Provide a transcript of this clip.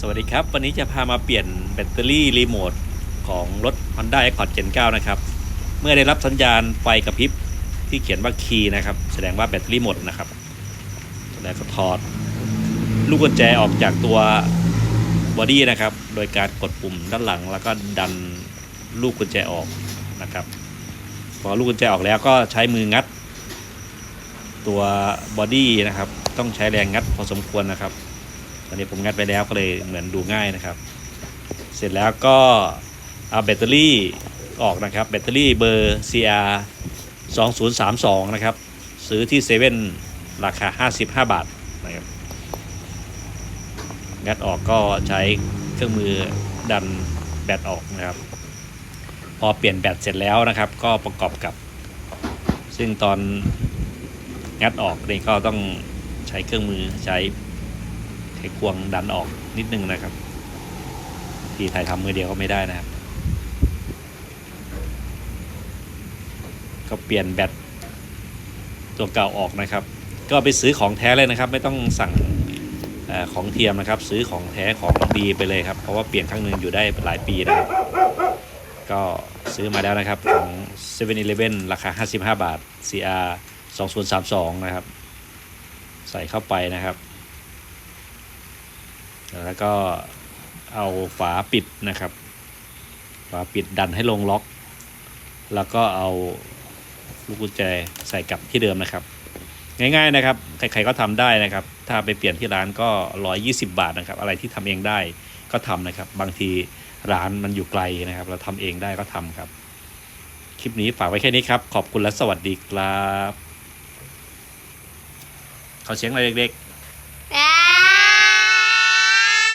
สวัสดีครับ วันนี้จะพามาเปลี่ยนแบตเตอรี่รีโมทของรถ Honda Accord Gen 9 นะครับ เมื่อได้รับสัญญาณไฟกระพริบที่เขียนว่าคีย์นะครับ แสดงว่าแบตเตอรี่หมดนะครับแล้วก็ถอด ลูกกุญแจออกจากตัวบอดี้นะครับ โดยการกดปุ่มด้านหลัง แล้วก็ดันลูกกุญแจออกนะครับ พอลูกกุญแจออกแล้วก็ใช้มืองัด ตัวบอดี้นะครับ ต้องใช้แรงงัดพอสมควรนะครับ ตอนนี้ผมงัดไปแล้วก็เลยเหมือนดูง่ายนะครับ เสร็จแล้วก็เอาแบตเตอรี่ออกนะครับ แบตเตอรี่เบอร์ CR 2032 นะครับ ซื้อที่เซเว่นราคา 55 บาทนะครับงัดออกก็ใช้เครื่องมือดันแบตออกนะครับ พอเปลี่ยนแบตเสร็จแล้วนะครับ ก็ประกอบกับ ซึ่งตอนงัดออกนี่ก็ต้องใช้เครื่องมือใช้ ควงดันออกนิดนึงนะครับทีถ่ายทำมือเดียวก็ไม่ได้นะครับ ก็เปลี่ยนแบตตัวเก่าออกนะครับ ก็ไปซื้อของแท้เลยนะครับ ไม่ต้องสั่งออของเทียมนะครับ ซื้อของแท้ของดีไปเลยครับเพราะว่าเปลี่ยนครั้งหนึ่งอยู่ได้หลายปีนะครับก็ซื้อมาแล้วนะครับของ7 e เ e ่ e อราคา 55 บาท CR 2032 นะครับ ใส่เข้าไปนะครับ แล้วก็เอาฝาปิดนะครับ ฝาปิดดันให้ลงล็อก แล้วก็เอาลูกกุญแจใส่กลับที่เดิมนะครับ ง่ายๆนะครับ ใครๆก็ทำได้นะครับ ถ้าไปเปลี่ยนที่ร้านก็ 120 บาทนะครับ อะไรที่ทำเองได้ก็ทำนะครับ บางทีร้านมันอยู่ไกลนะครับ เราทำเองได้ก็ทำครับ คลิปนี้ฝากไว้แค่นี้ครับ ขอบคุณและสวัสดีครับขอเสียงอะไรเด็กๆ